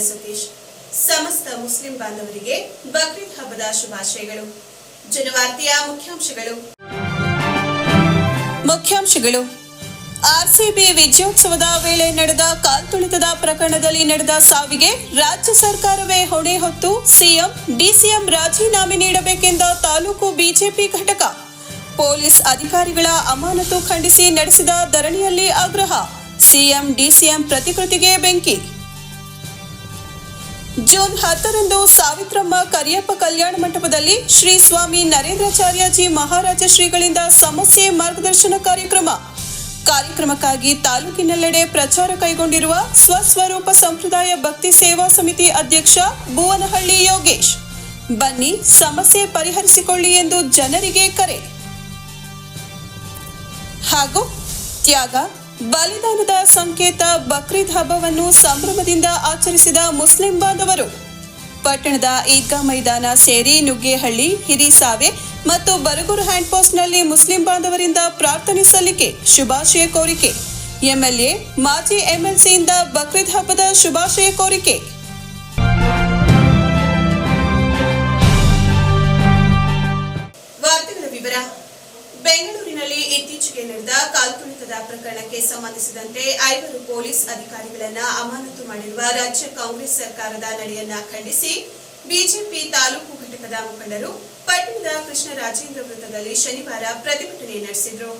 ಸತೀಶ್, ಸಮಸ್ತ ಮುಸ್ಲಿಂ ಬಾಂಧವರಿಗೆ ಬಕ್ರೀದ್ ಹಬ್ಬದ ಶುಭಾಶಯಗಳು. ಜನವಾರ್ತೆಯ ಮುಖ್ಯಾಂಶಗಳು. ಮುಖ್ಯಾಂಶಗಳು. ಆರ್ಸಿಬಿ ವಿಜಯೋತ್ಸವದ ವೇಳೆ ನಡೆದ ಕಾಲ್ತುಳಿತದ ಪ್ರಕರಣದಲ್ಲಿ ನಡೆದ ಸಾವಿಗೆ ರಾಜ್ಯ ಸರ್ಕಾರವೇ ಹೊಣೆ ಹೊತ್ತು ಸಿಎಂ, ಡಿಸಿಎಂ ರಾಜೀನಾಮೆ ನೀಡಬೇಕೆಂದ ತಾಲೂಕು ಬಿಜೆಪಿ ಘಟಕ. ಪೊಲೀಸ್ ಅಧಿಕಾರಿಗಳ ಅಮಾನತು ಖಂಡಿಸಿ ನಡೆಸಿದ ಧರಣಿಯಲ್ಲಿ ಆಗ್ರಹ. ಸಿಎಂ, ಡಿಸಿಎಂ ಪ್ರತಿಕೃತಿಗೆ ಬೆಂಕಿ. ಜೂನ್ ಹತ್ತರಂದು ಸಾವಿತ್ರಮ್ಮ ಕರಿಯಪ್ಪ ಕಲ್ಯಾಣ ಮಂಟಪದಲ್ಲಿ ಶ್ರೀ ಸ್ವಾಮಿ ನರೇಂದ್ರಾಚಾರ್ಯಜಿ ಮಹಾರಾಜ ಶ್ರೀಗಳಿಂದ ಸಮಸ್ಯೆ ಮಾರ್ಗದರ್ಶನ ಕಾರ್ಯಕ್ರಮ. ಕಾರ್ಯಕ್ರಮಕ್ಕಾಗಿ ತಾಲೂಕಿನೆಲ್ಲೆಡೆ ಪ್ರಚಾರ ಕೈಗೊಂಡಿರುವ ಸ್ವಸ್ವರೂಪ ಸಂಪ್ರದಾಯ ಭಕ್ತಿ ಸೇವಾ ಸಮಿತಿ ಅಧ್ಯಕ್ಷ ಭುವನಹಳ್ಳಿ ಯೋಗೇಶ್. ಬನ್ನಿ ಸಮಸ್ಯೆ ಪರಿಹರಿಸಿಕೊಳ್ಳಿ ಎಂದು ಜನರಿಗೆ ಕರೆ. ಹಾಗೂ ತ್ಯಾಗ ಬಲಿದಾನದ ಸಂಕೇತ ಬಕ್ರೀದ್ ಹಬ್ಬವನ್ನು ಸಂಭ್ರಮದಿಂದ ಆಚರಿಸಿದ ಮುಸ್ಲಿಂ ಬಾಂಧವರು. ಪಟ್ಟಣದ ಈದ್ಗಾ ಮೈದಾನ ಸೇರಿ ನುಗ್ಗೇಹಳ್ಳಿ ಹಿರಿಸಾವೆ ಮತ್ತು ಬರಗೂರು ಹ್ಯಾಂಡ್ಪೋಸ್ಟ್ನಲ್ಲಿ ಮುಸ್ಲಿಂ ಬಾಂಧವರಿಂದ ಪ್ರಾರ್ಥನೆ ಸಲ್ಲಿಕೆ, ಶುಭಾಶಯ ಕೋರಿಕೆ. ಎಂಎಲ್ಎ, ಮಾಜಿ ಎಂಎಲ್ಸಿಯಿಂದ ಬಕ್ರೀದ್ ಹಬ್ಬದ ಶುಭಾಶಯ ಕೋರಿಕೆ. ಪ್ರಕರಣಕ್ಕೆ ಸಂಬಂಧಿಸಿದಂತೆ ಐವರು ಪೊಲೀಸ್ ಅಧಿಕಾರಿಗಳನ್ನು ಅಮಾನತು ಮಾಡಿರುವ ರಾಜ್ಯ ಕಾಂಗ್ರೆಸ್ ಸರ್ಕಾರದ ನಡೆಯನ್ನ ಖಂಡಿಸಿ ಬಿಜೆಪಿ ತಾಲೂಕು ಘಟಕದ ಮುಖಂಡರು ಪಟ್ಟಣದ ಕೃಷ್ಣರಾಜೇಂದ್ರ ವೃತ್ತದಲ್ಲಿ ಶನಿವಾರ ಪ್ರತಿಭಟನೆ ನಡೆಸಿದರು.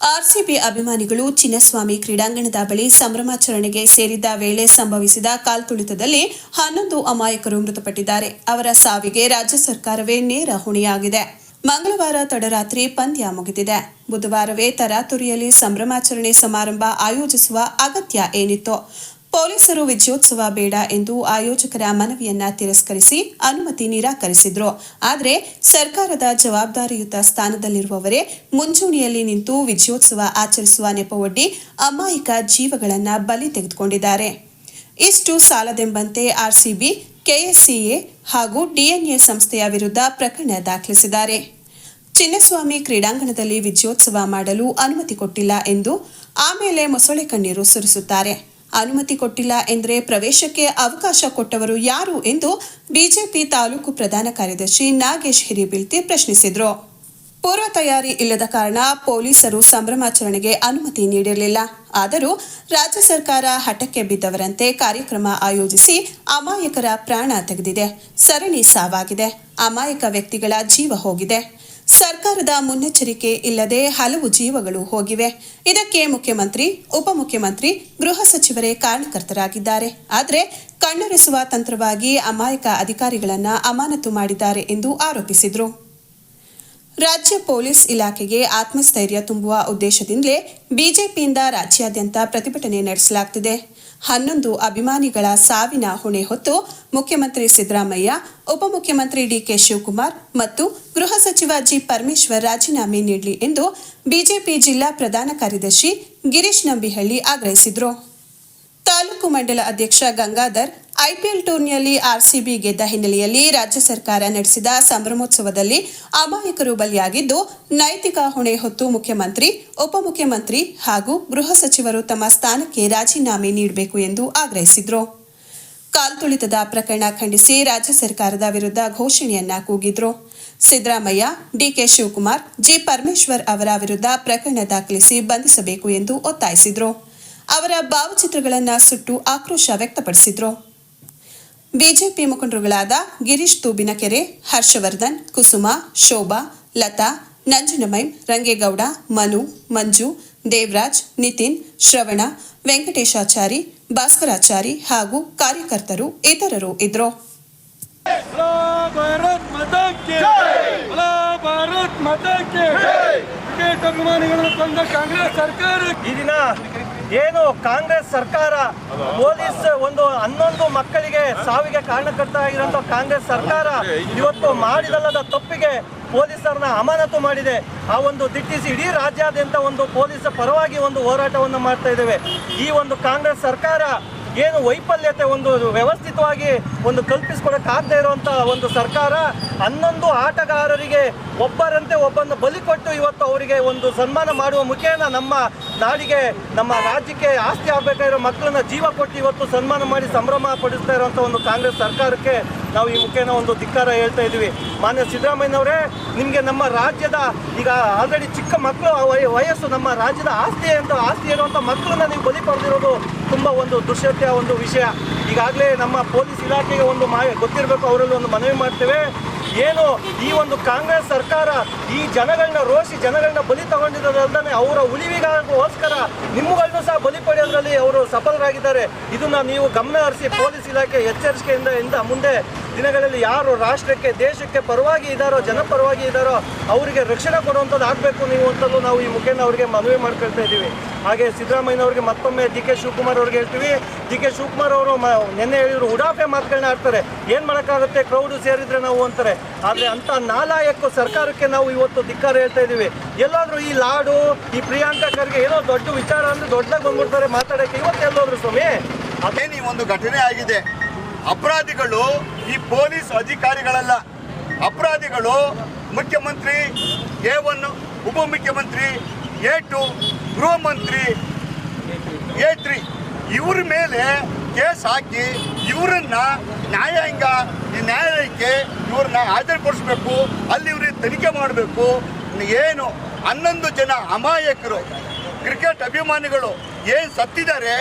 ಆರ್ಸಿಬಿ ಅಭಿಮಾನಿಗಳು ಚಿನ್ನಸ್ವಾಮಿ ಕ್ರೀಡಾಂಗಣದ ಬಳಿ ಸಂಭ್ರಮಾಚರಣೆಗೆ ಸೇರಿದ್ದ ವೇಳೆ ಸಂಭವಿಸಿದ ಕಾಲ್ತುಳಿತದಲ್ಲಿ ಹನ್ನೊಂದು ಅಮಾಯಕರು ಮೃತಪಟ್ಟಿದ್ದಾರೆ. ಅವರ ಸಾವಿಗೆ ರಾಜ್ಯ ಸರ್ಕಾರವೇ ನೇರ ಹೊಣೆಯಾಗಿದೆ. ಮಂಗಳವಾರ ತಡರಾತ್ರಿ ಪಂದ್ಯ ಮುಗಿದಿದೆ. ಬುಧವಾರವೇ ತರಾತುರಿಯಲ್ಲಿ ಸಂಭ್ರಮಾಚರಣೆ ಸಮಾರಂಭ ಆಯೋಜಿಸುವ ಅಗತ್ಯ ಏನಿತ್ತು. ಪೊಲೀಸರು ವಿಜಯೋತ್ಸವ ಬೇಡ ಎಂದು ಆಯೋಜಕರ ಮನವಿಯನ್ನ ತಿರಸ್ಕರಿಸಿ ಅನುಮತಿ ನಿರಾಕರಿಸಿದ್ರು. ಆದರೆ ಸರ್ಕಾರದ ಜವಾಬ್ದಾರಿಯುತ ಸ್ಥಾನದಲ್ಲಿರುವವರೇ ಮುಂಚೂಣಿಯಲ್ಲಿ ನಿಂತು ವಿಜಯೋತ್ಸವ ಆಚರಿಸುವ ನೆಪವೊಡ್ಡಿ ಅಮಾಯಕ ಜೀವಗಳನ್ನು ಬಲಿ ತೆಗೆದುಕೊಂಡಿದ್ದಾರೆ. ಇಷ್ಟು ಸಾಲದೆಂಬಂತೆ ಆರ್ಸಿಬಿ ಕೆಎಸ್ಸಿಎ ಹಾಗೂ ಡಿಎನ್ಎ ಸಂಸ್ಥೆಯ ವಿರುದ್ಧ ಪ್ರಕರಣ ದಾಖಲಿಸಿದ್ದಾರೆ. ಚಿನ್ನಸ್ವಾಮಿ ಕ್ರೀಡಾಂಗಣದಲ್ಲಿ ವಿಜಯೋತ್ಸವ ಮಾಡಲು ಅನುಮತಿ ಕೊಟ್ಟಿಲ್ಲ ಎಂದು ಆಮೇಲೆ ಮೊಸಳೆ ಕಣ್ಣೀರು ಸುರಿಸುತ್ತಾರೆ. ಅನುಮತಿ ಕೊಟ್ಟಿಲ್ಲ ಎಂದರೆ ಪ್ರವೇಶಕ್ಕೆ ಅವಕಾಶ ಕೊಟ್ಟವರು ಯಾರು ಎಂದು ಬಿಜೆಪಿ ತಾಲೂಕು ಪ್ರಧಾನ ಕಾರ್ಯದರ್ಶಿ ನಾಗೇಶ್ ಹಿರಿಬೀಳ್ತಿ ಪ್ರಶ್ನಿಸಿದರು. ಪೂರ್ವ ತಯಾರಿ ಇಲ್ಲದ ಕಾರಣ ಪೊಲೀಸರು ಸಂಭ್ರಮಾಚರಣೆಗೆ ಅನುಮತಿ ನೀಡಿರಲಿಲ್ಲ. ಆದರೂ ರಾಜ್ಯ ಸರ್ಕಾರ ಹಠಕ್ಕೆ ಬಿದ್ದವರಂತೆ ಕಾರ್ಯಕ್ರಮ ಆಯೋಜಿಸಿ ಅಮಾಯಕರ ಪ್ರಾಣ ತೆಗೆದಿದೆ. ಸರಣಿ ಸಾವಾಗಿದೆ. ಅಮಾಯಕ ವ್ಯಕ್ತಿಗಳ ಜೀವ ಹೋಗಿದೆ. ಸರ್ಕಾರದ ಮುನ್ನೆಚ್ಚರಿಕೆ ಇಲ್ಲದೆ ಹಲವು ಜೀವಗಳು ಹೋಗಿವೆ. ಇದಕ್ಕೆ ಮುಖ್ಯಮಂತ್ರಿ, ಉಪಮುಖ್ಯಮಂತ್ರಿ, ಗೃಹ ಸಚಿವರೇ ಕಾರಣಕರ್ತರಾಗಿದ್ದಾರೆ ಆದರೆ ಕಣ್ಣೊರೆಸುವ ತಂತ್ರವಾಗಿ ಅಮಾಯಕ ಅಧಿಕಾರಿಗಳನ್ನ ಅಮಾನತು ಮಾಡಿದ್ದಾರೆ ಎಂದು ಆರೋಪಿಸಿದರು. ರಾಜ್ಯ ಪೊಲೀಸ್ ಇಲಾಖೆಗೆ ಆತ್ಮಸ್ಥೈರ್ಯ ತುಂಬುವ ಉದ್ದೇಶದಿಂದಲೇ ಬಿಜೆಪಿಯಿಂದ ರಾಜ್ಯಾದ್ಯಂತ ಪ್ರತಿಭಟನೆ ನಡೆಸಲಾಗುತ್ತಿದೆ ಹನ್ನೊಂದು ಅಭಿಮಾನಿಗಳ ಸಾವಿನ ಹೊಣೆ ಹೊತ್ತು ಮುಖ್ಯಮಂತ್ರಿ ಸಿದ್ದರಾಮಯ್ಯ, ಉಪಮುಖ್ಯಮಂತ್ರಿ ಡಿಕೆ ಶಿವಕುಮಾರ್ ಮತ್ತು ಗೃಹ ಸಚಿವ ಜಿ ಪರಮೇಶ್ವರ್ ರಾಜೀನಾಮೆ ನೀಡಲಿ ಎಂದು ಬಿಜೆಪಿ ಜಿಲ್ಲಾ ಪ್ರಧಾನ ಕಾರ್ಯದರ್ಶಿ ಗಿರೀಶ್ ನಂಬಿಹಳ್ಳಿ ಆಗ್ರಹಿಸಿದರು. ತಾಲೂಕು ಮಂಡಲ ಅಧ್ಯಕ್ಷ ಗಂಗಾಧರ್ ಐಪಿಎಲ್ ಟೂರ್ನಿಯಲ್ಲಿ ಆರ್ಸಿಬಿ ಗೆದ್ದ ಹಿನ್ನೆಲೆಯಲ್ಲಿ ರಾಜ್ಯ ಸರ್ಕಾರ ನಡೆಸಿದ ಸಂಭ್ರಮೋತ್ಸವದಲ್ಲಿ ಅಮಾಯಕರು ಬಲಿಯಾಗಿದ್ದು, ನೈತಿಕ ಹೊಣೆ ಹೊತ್ತು ಮುಖ್ಯಮಂತ್ರಿ, ಉಪಮುಖ್ಯಮಂತ್ರಿ ಹಾಗೂ ಗೃಹ ಸಚಿವರು ತಮ್ಮ ಸ್ಥಾನಕ್ಕೆ ರಾಜೀನಾಮೆ ನೀಡಬೇಕು ಎಂದು ಆಗ್ರಹಿಸಿದರು. ಕಾಲ್ತುಳಿತದ ಪ್ರಕರಣ ಖಂಡಿಸಿ ರಾಜ್ಯ ಸರ್ಕಾರದ ವಿರುದ್ಧ ಘೋಷಣೆಯನ್ನ ಕೂಗಿದ್ರು. Siddaramaiah, DK Shivakumar, G. ಪರಮೇಶ್ವರ್ ಅವರ ವಿರುದ್ಧ ಪ್ರಕರಣ ದಾಖಲಿಸಿ ಬಂಧಿಸಬೇಕು ಎಂದು ಒತ್ತಾಯಿಸಿದ್ರು. ಅವರ ಭಾವಚಿತ್ರಗಳನ್ನು ಸುಟ್ಟು ಆಕ್ರೋಶ ವ್ಯಕ್ತಪಡಿಸಿದ್ರು. ಬಿಜೆಪಿ ಮುಖಂಡರುಗಳಾದ ಗಿರೀಶ್ ತೂಬಿನಕೆರೆ, ಹರ್ಷವರ್ಧನ್, ಕುಸುಮ, ಶೋಭಾ, ಲತಾ, ನಂಜನಮೈ, ರಂಗೇಗೌಡ, ಮನು, ಮಂಜು, ದೇವರಾಜ್, ನಿತಿನ್, ಶ್ರವಣ, ವೆಂಕಟೇಶಾಚಾರಿ, ಭಾಸ್ಕರಾಚಾರಿ ಹಾಗೂ ಕಾರ್ಯಕರ್ತರು ಇತರರು ಇದ್ರು. ಕಾಂಗ್ರೆಸ್ ಸರ್ಕಾರ ಏನು ಕಾಂಗ್ರೆಸ್ ಸರ್ಕಾರ ಪೊಲೀಸ್ ಒಂದು ಹನ್ನೊಂದು ಮಕ್ಕಳಿಗೆ ಸಾವಿಗೆ ಕಾರಣಕರ್ತ ಆಗಿರುವಂತಹ ಕಾಂಗ್ರೆಸ್ ಸರ್ಕಾರ ಇವತ್ತು ಮಾಡಿದಲ್ಲದ ತಪ್ಪಿಗೆ ಪೊಲೀಸರನ್ನ ಅಮಾನತು ಮಾಡಿದೆ. ಆ ಒಂದು ದಿಟ್ಟಿಸಿ ಇಡೀ ರಾಜ್ಯಾದ್ಯಂತ ಒಂದು ಪೊಲೀಸ್ ಪರವಾಗಿ ಒಂದು ಹೋರಾಟವನ್ನು ಮಾಡ್ತಾ ಇದ್ದೇವೆ. ಈ ಒಂದು ಕಾಂಗ್ರೆಸ್ ಸರ್ಕಾರ ಏನು ವೈಫಲ್ಯತೆ ಒಂದು ವ್ಯವಸ್ಥಿತವಾಗಿ ಒಂದು ಕಲ್ಪಿಸ್ಕೊಡಕ್ಕಾಗದೇ ಇರುವಂತ ಒಂದು ಸರ್ಕಾರ ಹನ್ನೊಂದು ಆಟಗಾರರಿಗೆ ಒಬ್ಬರಂತೆ ಒಬ್ಬನ್ನು ಬಲಿ ಕೊಟ್ಟು ಇವತ್ತು ಅವರಿಗೆ ಒಂದು ಸನ್ಮಾನ ಮಾಡುವ ಮುಖೇನ ನಮ್ಮ ನಾಡಿಗೆ ನಮ್ಮ ರಾಜ್ಯಕ್ಕೆ ಆಸ್ತಿ ಆಗಬೇಕಾಗಿರೋ ಮಕ್ಕಳನ್ನ ಜೀವ ಕೊಟ್ಟು ಇವತ್ತು ಸನ್ಮಾನ ಮಾಡಿ ಸಂಭ್ರಮ ಪಡಿಸ್ತಾ ಇರುವಂಥ ಒಂದು ಕಾಂಗ್ರೆಸ್ ಸರ್ಕಾರಕ್ಕೆ ನಾವು ಈ ಮುಖೇನ ಒಂದು ಧಿಕ್ಕಾರ ಹೇಳ್ತಾ ಇದ್ದೀವಿ. ಮಾನ್ಯ ಸಿದ್ದರಾಮಯ್ಯನವರೇ, ನಿಮಗೆ ನಮ್ಮ ರಾಜ್ಯದ ಈಗ ಆಲ್ರೆಡಿ ಚಿಕ್ಕ ಮಕ್ಕಳು ವಯ- ವಯಸ್ಸು ನಮ್ಮ ರಾಜ್ಯದ ಆಸ್ತಿ ಅಂತ ಆಸ್ತಿ ಇರುವಂಥ ಮಕ್ಕಳನ್ನ ನೀವು ಬಲಿ ಪಡೆದಿರೋದು ತುಂಬ ಒಂದು ದುಶ್ಯತೆಯ ಒಂದು ವಿಷಯ. ಈಗಾಗಲೇ ನಮ್ಮ ಪೊಲೀಸ್ ಇಲಾಖೆಗೆ ಒಂದು ಮಾ ಗೊತ್ತಿರಬೇಕು, ಅವರಲ್ಲಿ ಒಂದು ಮನವಿ ಮಾಡ್ತೇವೆ. ಏನು ಈ ಒಂದು ಕಾಂಗ್ರೆಸ್ ಸರ್ಕಾರ ಈ ಜನಗಳನ್ನ ರೋಷಿ ಜನಗಳನ್ನ ಬಲಿ ತಗೊಂಡಿರೋದಲ್ಲದೆ ಅವರ ಉಳಿವಿಗೋಸ್ಕರ ನಿಮ್ಮಗಳನ್ನೂ ಸಹ ಬಲಿ ಪಡೆಯೋದ್ರಲ್ಲಿ ಅವರು ಸಫಲರಾಗಿದ್ದಾರೆ. ಇದನ್ನ ನೀವು ಗಮನ ಹರಿಸಿ ಪೊಲೀಸ್ ಇಲಾಖೆ ಎಚ್ಚರಿಕೆಯಿಂದ ಇಂದ ಮುಂದೆ ದಿನಗಳಲ್ಲಿ ಯಾರು ರಾಷ್ಟ್ರಕ್ಕೆ, ದೇಶಕ್ಕೆ ಪರವಾಗಿ ಇದ್ದಾರೋ ಜನಪರವಾಗಿ ಇದ್ದಾರೋ ಅವರಿಗೆ ರಕ್ಷಣೆ ಕೊಡುವಂಥದ್ದು ಆಗಬೇಕು ನೀವು ಅಂತಲೂ ನಾವು ಈ ಮುಖೇನ ಅವರಿಗೆ ಮನವಿ ಮಾಡ್ಕೊಳ್ತಾ ಇದ್ದೀವಿ. ಹಾಗೆ ಸಿದ್ದರಾಮಯ್ಯನವ್ರಿಗೆ ಮತ್ತೊಮ್ಮೆ ಡಿ ಕೆ ಶಿವಕುಮಾರ್ ಅವ್ರಿಗೆ ಹೇಳ್ತೀವಿ. ಡಿ ಕೆ ಶಿವಕುಮಾರ್ ಅವರು ನಿನ್ನೆ ಹೇಳಿದ್ರು, ಉಡಾಫೆ ಮಾತುಗಳನ್ನ ಆಡ್ತಾರೆ. ಏನು ಮಾಡೋಕ್ಕಾಗುತ್ತೆ? ಕ್ರೌಡು ಸೇರಿದರೆ ನಾವು ಅಂತಾರೆ. ಆದರೆ ಅಂತ ನಾಲಾಯಕ ಸರ್ಕಾರಕ್ಕೆ ನಾವು ಇವತ್ತು ಧಿಕ್ಕಾರ ಹೇಳ್ತಾ ಇದ್ದೀವಿ. ಎಲ್ಲಾದರೂ ಈ ಲಾಡು, ಈ ಪ್ರಿಯಾಂಕಾ ಖರ್ಗೆ ಏನೋ ದೊಡ್ಡ ವಿಚಾರ ಅಂದ್ರೆ ದೊಡ್ಡದಾಗಿ ಬಂದ್ಬಿಡ್ತಾರೆ ಮಾತಾಡೋಕ್ಕೆ ಇವತ್ತು ಎಲ್ಲೋದ್ರು ಸ್ವಾಮಿ? ಅದೇ ಈ ಒಂದು ಘಟನೆ ಆಗಿದೆ. ಅಪರಾಧಿಗಳು ಈ ಪೊಲೀಸ್ ಅಧಿಕಾರಿಗಳಲ್ಲ. ಅಪರಾಧಿಗಳು ಮುಖ್ಯಮಂತ್ರಿ ಎ ಒನ್, ಉಪಮುಖ್ಯಮಂತ್ರಿ ಎ ಟು, ಗೃಹ ಮಂತ್ರಿ ಎ ತ್ರೀ. ಇವ್ರ ಮೇಲೆ ಕೇಸ್ ಹಾಕಿ ಇವರನ್ನ ನ್ಯಾಯಾಂಗ, ಈ ನ್ಯಾಯಾಲಯಕ್ಕೆ ಇವ್ರನ್ನ ಹಾಜರುಪಡಿಸ್ಬೇಕು, ಅಲ್ಲಿ ಇವ್ರಿಗೆ ತನಿಖೆ ಮಾಡಬೇಕು. ಏನು ಹನ್ನೊಂದು ಜನ ಅಮಾಯಕರು, ಕ್ರಿಕೆಟ್ ಅಭಿಮಾನಿಗಳು ಏನು ಸತ್ತಿದ್ದಾರೆ,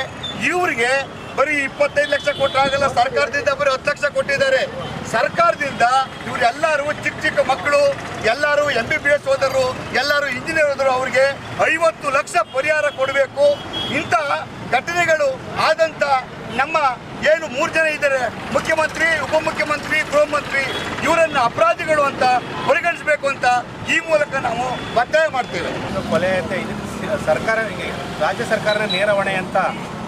ಇವ್ರಿಗೆ ಬರೀ ಇಪ್ಪತ್ತೈದು ಲಕ್ಷ ಕೊಟ್ಟಾಗಲ್ಲ, ಸರ್ಕಾರದಿಂದ ಬರೀ ಹತ್ತು ಲಕ್ಷ ಕೊಟ್ಟಿದ್ದಾರೆ. ಸರ್ಕಾರದಿಂದ ಇವರೆಲ್ಲರೂ ಚಿಕ್ಕ ಚಿಕ್ಕ ಮಕ್ಕಳು, ಎಲ್ಲರೂ ಎಂ ಬಿ ಬಿ ಎಸ್ ಹೋದರು ಎಲ್ಲರೂ ಇಂಜಿನಿಯರ್ ಹೋದರು ಅವರಿಗೆ ಐವತ್ತು ಲಕ್ಷ ಪರಿಹಾರ ಕೊಡಬೇಕು ಇಂತಹ ಘಟನೆಗಳು ಆದಂತ ನಮ್ಮ ಏನು ಮೂರು ಜನ ಇದ್ದಾರೆ ಮುಖ್ಯಮಂತ್ರಿ ಉಪಮುಖ್ಯಮಂತ್ರಿ ಗೃಹ ಮಂತ್ರಿ ಇವರನ್ನು ಅಪರಾಧಿಗಳು ಅಂತ ಪರಿಗಣಿಸಬೇಕು ಅಂತ ಈ ಮೂಲಕ ನಾವು ಒತ್ತಾಯ ಮಾಡ್ತೇವೆ. ಕೊಲೆ ಅಂತ ಇದು. ಸರ್ಕಾರ ರಾಜ್ಯ ಸರ್ಕಾರದ ನೇರ ಹೊಣೆ ಅಂತ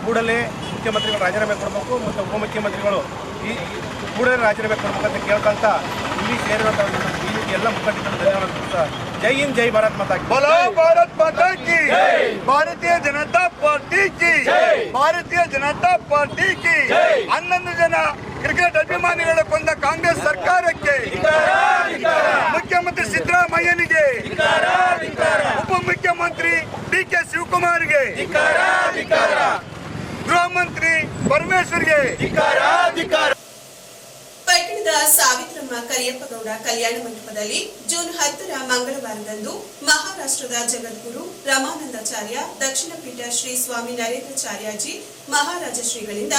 ಕೂಡಲೇ ಮುಖ್ಯಮಂತ್ರಿಗಳು ರಾಜೀನಾಮೆ ಕೊಡಬೇಕು ಮತ್ತು ಉಪಮುಖ್ಯಮಂತ್ರಿಗಳು ಈ ಕೂಡಲೇ ರಾಜೀನಾಮೆ ಕೊಡಬೇಕು ಅಂತ ಕೇಳ್ಕೊಂತ ಇಲ್ಲಿ ಸೇರಿರುವಂತಹ ಬಿಜೆಪಿ ಎಲ್ಲ ಮುಖಂಡರು ಧನ್ಯವಾದ ಜೈ ಹಿಂದ್ ಜೈ ಭಾರತ್ ಮಾತಾ ಬಲೋ ಭಾರತ್ ಮಾತಾ ಕಿ ಭಾರತೀಯ ಜನತಾ ಪಾರ್ಟಿ ಕಿ ಭಾರತೀಯ ಜನತಾ ಪಾರ್ಟಿ ಕಿ ಹನ್ನೊಂದು ಜನ ಕ್ರಿಕೆಟ್ ಅಭಿಮಾನಿಗಳ ಕೊಂದ ಕಾಂಗ್ರೆಸ್ ಸರ್ಕಾರಕ್ಕೆ. ಮುಖ್ಯಮಂತ್ರಿ ಸಿದ್ದರಾಮಯ್ಯನಿಗೆ. ಉಪಮುಖ್ಯಮಂತ್ರಿ ಡಿ ಕೆ ಶಿವಕುಮಾರ್ಗೆ. ಗೃಹ ಮಂತ್ರಿ ಪರಮೇಶ್ವರ್ಗೆ. ಪಟ್ಟಣದ ಸಾವಿತ್ರಮ್ಮ ಕರಿಯಪ್ಪಗೌಡ ಕಲ್ಯಾಣ ಮಂಟಪದಲ್ಲಿ ಜೂನ್ ಹತ್ತರ ಮಂಗಳವಾರದಂದು ಮಹಾರಾಷ್ಟ್ರದ ಜಗದ್ಗುರು ರಮಾನಂದಾಚಾರ್ಯ, ದಕ್ಷಿಣ ಪೀಠ ಶ್ರೀ ಸ್ವಾಮಿ ನರೇಂದ್ರಾಚಾರ್ಯಜಿ ಮಹಾರಾಜ ಶ್ರೀಗಳಿಂದ